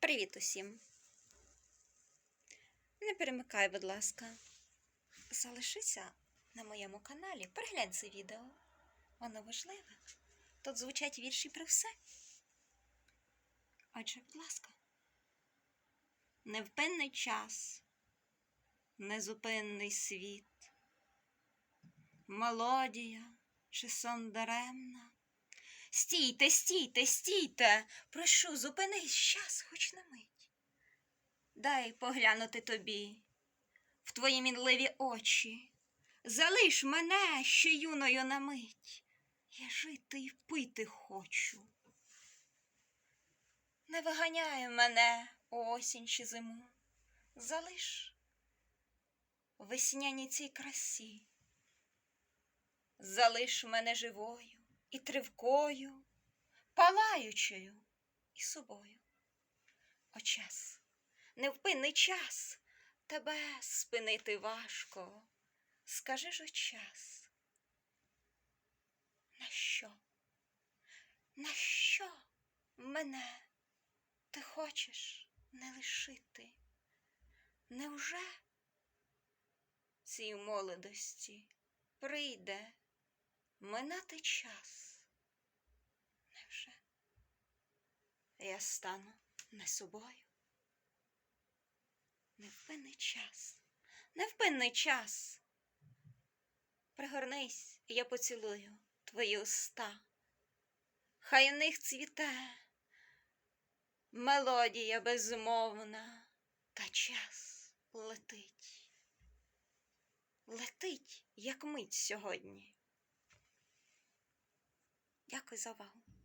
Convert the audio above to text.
Привіт усім. Не перемикай, будь ласка. Залишися на моєму каналі, переглянь це відео. Воно важливе. Тут звучать вірші про все. Отже, будь ласка. Невпинний час, незупинний світ, мелодія чи сон даремна. Стійте, стійте, стійте, прошу, зупинись час хоч на мить. Дай поглянути тобі в твої мінливі очі. Залиш мене ще юною на мить. Я жити й пити хочу. Не виганяй мене у осінь чи зиму. Залиш в весняній цій красі. Залиш мене живою і тривкою, палаючою і собою. О час, невпинний час, тебе спинити важко. Скажи ж о час. На що? На що мене ти хочеш не лишити? Невже цій молодості прийде минати час? Невже я стану не собою? Невпинний час, невпинний час. Пригорнись, я поцілую твої уста. Хай в них цвіте мелодія безмовна, та час летить. Летить, як мить сьогодні. Dziękuję za uwagę.